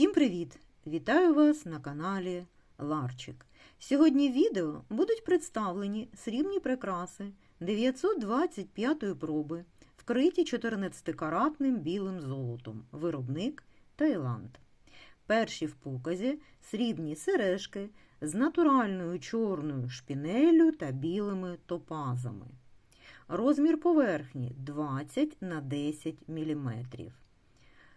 Всім привіт! Вітаю вас на каналі Ларчик. Сьогодні в відео будуть представлені срібні прикраси 925 проби, вкриті 14-каратним білим золотом. Виробник Таїланд. Перші в показі срібні сережки з натуральною чорною шпінеллю та білими топазами. Розмір поверхні 20 на 10 мм.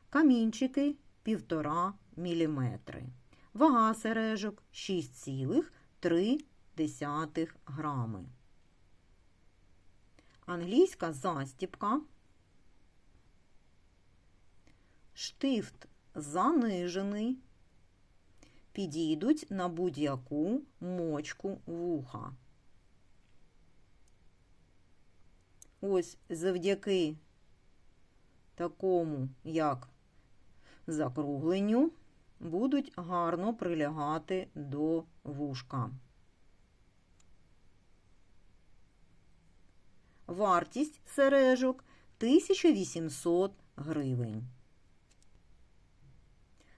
Камінчики 1,5 мм. Вага сережок 6,3 грами. Англійська застіпка. Штифт занижений. Підійдуть на будь-яку мочку вуха. Ось завдяки такому, як закругленню, будуть гарно прилягати до вушка. Вартість сережок 1800 гривень.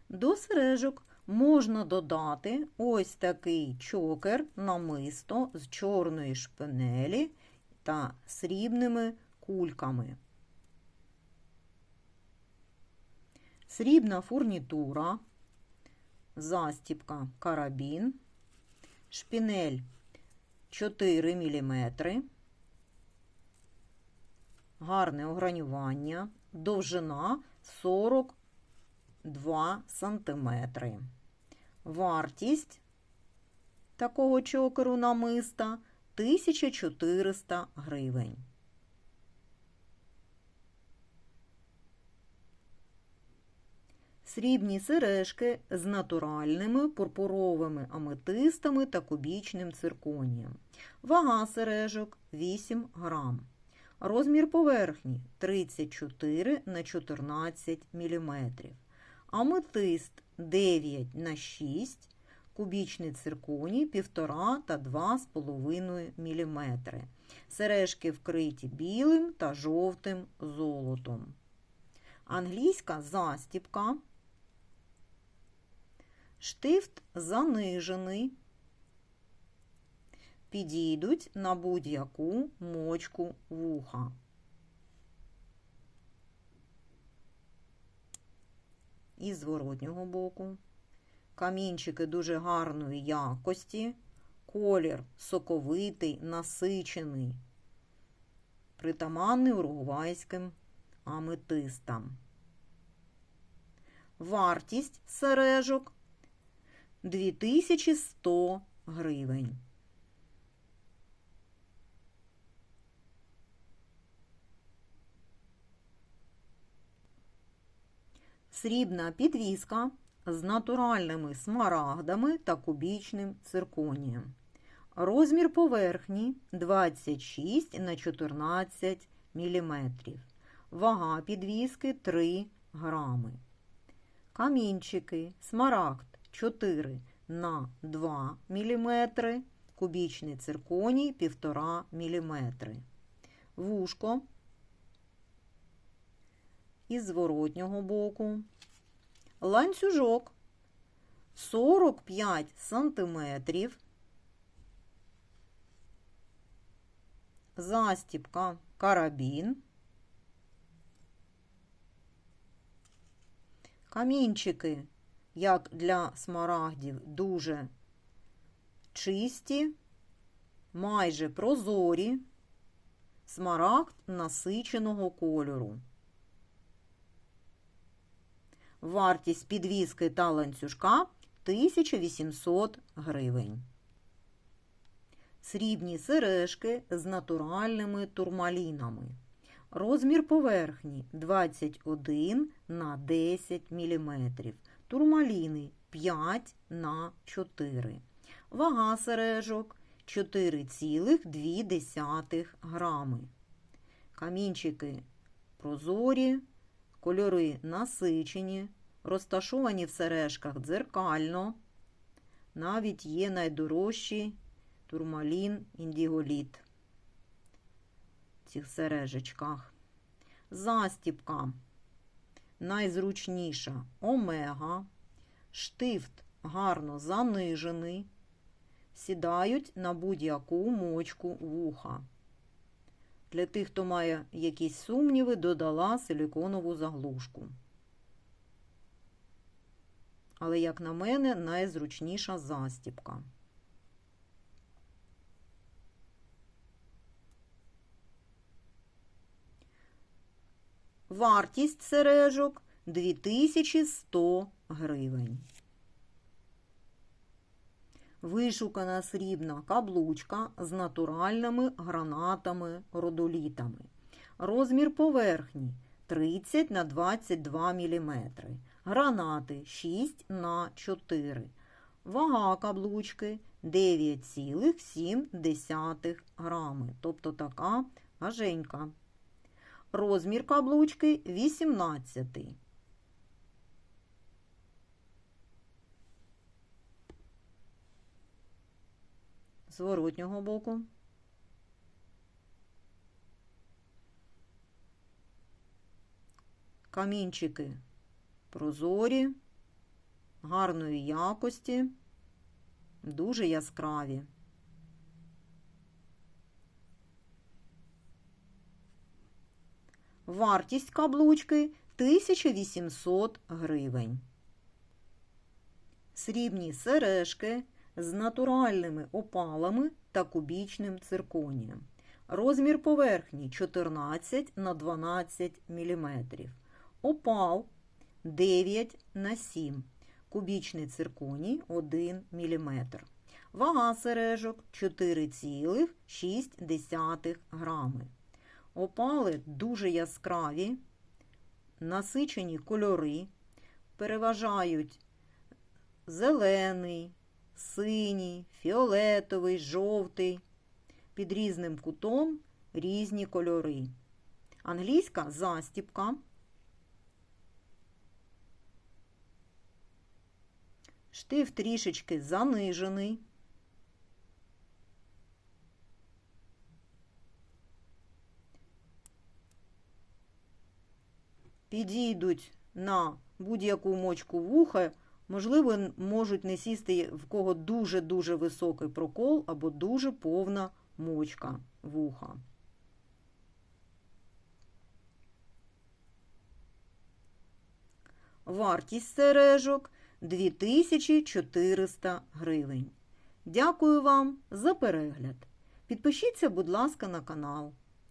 До сережок можна додати ось такий чокер намисто з чорної шпинелі та срібними кульками. Срібна фурнітура, застіпка карабін, шпінель 4 мм, гарне огранювання, довжина 42 см. Вартість такого чокеру намиста 1400 гривень. Срібні сережки з натуральними пурпуровими аметистами та кубічним цирконієм. Вага сережок 8 грам. Розмір поверхні 34 на 14 мм. Аметист 9 на 6 кубічний цирконій 1,5 та 2,5 мм. Сережки вкриті білим та жовтим золотом. Англійська застіпка. Штифт занижений. Підійдуть на будь-яку мочку вуха. І з зворотнього боку. Камінчики дуже гарної якості. Колір соковитий, насичений, притаманний уругвайським аметистам. Вартість сережок 2100 гривень. Срібна підвіска з натуральними смарагдами та кубічним цирконієм. Розмір поверхні 26 на 14 мм. Вага підвіски 3 грами. Камінчики, смарагд 4 на 2 мм, кубічний цирконій 1,5 мм. Вушко із зворотнього боку. Ланцюжок 45 сантиметрів. Застіпка карабін. Камінчики, як для смарагдів, дуже чисті, майже прозорі, смарагд насиченого кольору. Вартість підвіски та ланцюжка 1800 гривень. Срібні сережки з натуральними турмалінами. Розмір поверхні 21 на 10 мм. Турмаліни 5 на 4 Вага сережок 4,2 грами. Камінчики прозорі, кольори насичені, розташовані в сережках дзеркально. Навіть є найдорожчий турмалін індіголіт в цих сережечках. Застіпка найзручніша омега штифт гарно занижений, сідають на будь-яку мочку вуха. Для тих, хто має якісь сумніви, додала силіконову заглушку. Але, як на мене, найзручніша застіпка. Вартість сережок 2100 гривень. Вишукана срібна каблучка з натуральними гранатами родолітами. Розмір поверхні 30 на 22 мм. Гранати 6 на 4 Вага каблучки 9,7 грами. Тобто така важенька. Розмір каблучки 18. З зворотнього боку. Камінчики прозорі, гарної якості, дуже яскраві. Вартість каблучки 1800 гривень. Срібні сережки з натуральними опалами та кубічним цирконієм. Розмір поверхні 14 на 12 мм. Опал 9 на 7 Кубічний цирконій 1 мм. Вага сережок 4,6 грами. Опали дуже яскраві, насичені кольори, переважають зелений, синій, фіолетовий, жовтий, під різним кутом різні кольори. Англійська застіпка. Штиф трішечки занижений. Підійдуть на будь-яку мочку вуха, можливо, можуть не сісти в кого дуже-дуже високий прокол або дуже повна мочка вуха. Вартість сережок 2400 гривень. Дякую вам за перегляд. Підпишіться, будь ласка, на канал.